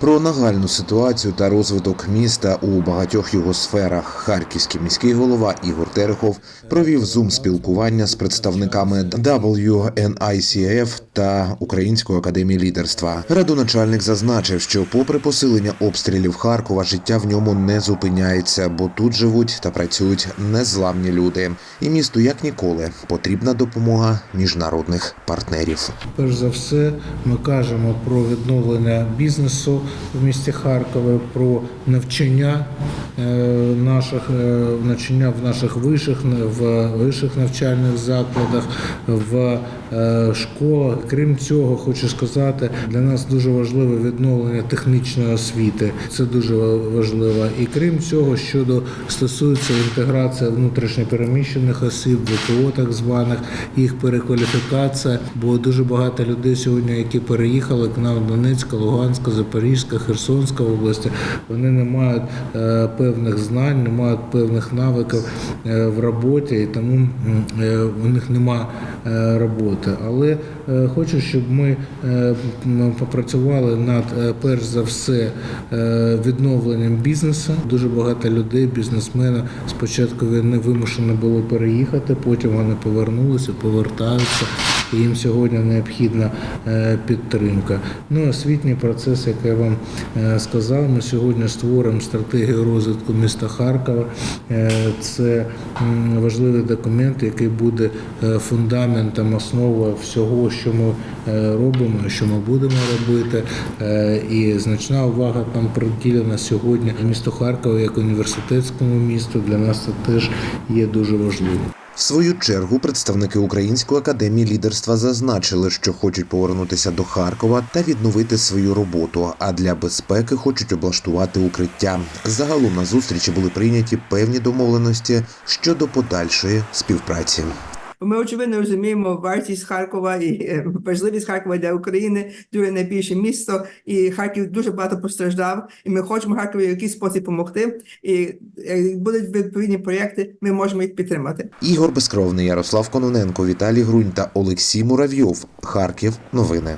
Про нагальну ситуацію та розвиток міста у багатьох його сферах харківський міський голова Ігор Терехов провів зум спілкування з представниками WNICF та Української академії лідерства. Радоначальник зазначив, що, попри посилення обстрілів Харкова, життя в ньому не зупиняється, бо тут живуть та працюють незламні люди. І місту як ніколи потрібна допомога міжнародних партнерів. Перш за все, ми кажемо про відновлення бізнесу в місті Харкові, про навчання наших е, навчання в наших вишах, в вищих навчальних закладах, в е, школах. Крім цього, хочу сказати, для нас дуже важливе відновлення технічної освіти. Це дуже важливо. І крім цього, щодо стосується інтеграції внутрішньопереміщених осіб, ВПО так званих, їх перекваліфікація, бо дуже багато людей сьогодні, які переїхали к нам Донецька, Луганська, Запорізька, Херсонська області, вони не мають е, певних знань, не мають певних навиків е, в роботі, і тому е, у них немає е, роботи. Але хочу, щоб ми попрацювали над перш за все відновленням бізнесу. Дуже багато людей, бізнесмени спочатку війни вимушені було переїхати, потім вони повернулися, повертаються. Їм сьогодні необхідна е, підтримка. Ну, освітній процес, як я вам е, сказав, ми сьогодні створимо стратегію розвитку міста Харкова. Е, Це важливий документ, який буде фундаментом, основою всього, що ми робимо, що ми будемо робити. І значна увага там приділена сьогодні місту Харкова як університетському місту. Для нас це теж є дуже важливим. В свою чергу представники Української академії лідерства зазначили, що хочуть повернутися до Харкова та відновити свою роботу. А для безпеки хочуть облаштувати укриття. Загалом на зустрічі були прийняті певні домовленості щодо подальшої співпраці. Ми очевидно розуміємо вартість Харкова і е, важливість Харкова для України, друге найбільше місто, і Харків дуже багато постраждав. І ми хочемо Харкові в якийсь спосіб допомогти. І як будуть відповідні проєкти, ми можемо їх підтримати. Ігор Безкровний, Ярослав Кононенко, Віталій Грунь та Олексій Муравйов. Харків. Новини.